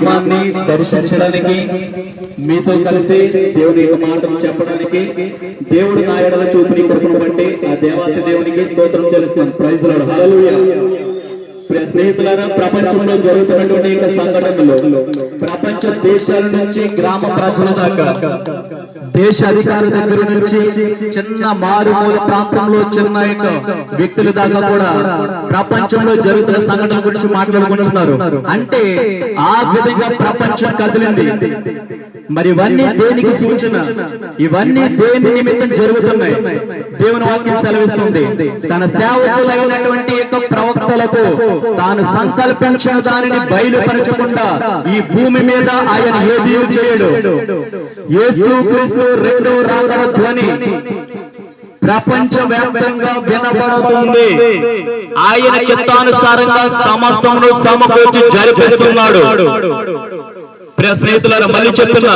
గ్రామాన్ని దర్శించడానికి మీతో కలిసి దేవుని యొక్క మాటలు చెప్పడానికి దేవుడు నాయడల చూపుని కృపను బట్టి ఆ దేవాతి దేవునికి స్తోత్రం తెలుస్తుంది ప్రైజ్ హల్లెలూయా ప్రియ స్నేహితులారా ప్రపంచంలో జరుగుతున్నటువంటి యొక్క సంఘటనలు ప్రపంచ దేశాల నుంచి గ్రామ ప్రజల దాకా దేశ అధికారుల దగ్గర నుంచి చిన్న మారుమూల ప్రాంతంలో చిన్న యొక్క వ్యక్తుల దాకా కూడా ప్రపంచంలో జరుగుతున్న సంఘటన గురించి మాట్లాడుకుంటున్నారు. అంటే ఆ విధంగా ప్రపంచం కదిలింది. మరి ఇవన్నీ దేనికి సూచన? ఇవన్నీ దేని నిమిత్తం జరుగుతున్నాయి? దేవుని వాక్యం సెలవిస్తుంది. తన సేవకులైనటువంటి యొక్క ప్రవక్తలకు తాను సంకల్పించిన దానిని బయలుపరచకుండా ఈ భూమి మీద ఆయన ఏది చేయడు? యేసు క్రీస్తు రెండో రాగల ధ్వని. ప్రపంచ వ్యాప్తంగా వినబడుతుంది. ఆయన చిత్తానుసారంగా సమస్తంలో సమకూర్చి జరిపిస్తున్నాడు. ప్రియ స్నేహితులారా మళ్ళీ చెప్తున్నా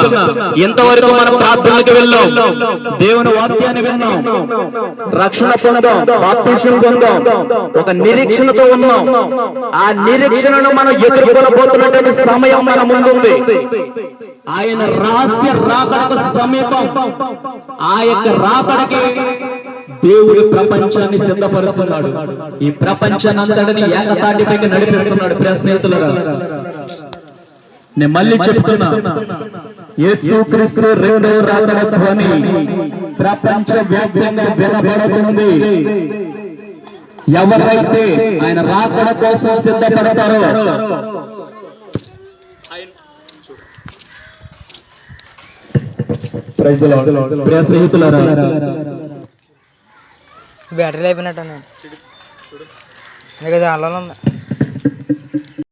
ఇంతవరకు మనం ప్రార్థనలకు వెళ్ళాం దేవుని వాక్యాన్ని విన్నాం రక్షణ పొందాం బాప్తిసం పొందాం ఒక నిరీక్షణతో ఉన్నాం. ఆ నిరీక్షణను మనం ఎదుర్కొనబోతున్నటువంటి సమయం మన ముందుంది. ఆయన రహస్య రాకడకు సమీపం. ఆ యొక్క రాకడకి దేవుడు ప్రపంచాన్ని సిద్ధపరుస్తున్నాడు. ఈ ప్రపంచాన్ని అంతటిని ఏకతాటిపైకి నడిపిస్తున్నాడు ప్రియ స్నేహితులు నేను మళ్ళీ చెప్తున్నా యేసు క్రీస్తు రెండవ రాకడ ధ్వని ప్రపంచ వ్యాప్తంగా వినబడుతుంది ఎవరైతే ఆయన రాకడ కోసం సిద్ధపడతారో ప్రైజ్ ది లార్డ్. ప్రియ స్నేహితులారా బ్యాటరీ అయిపోయినట్టు కదా అలా ఉంది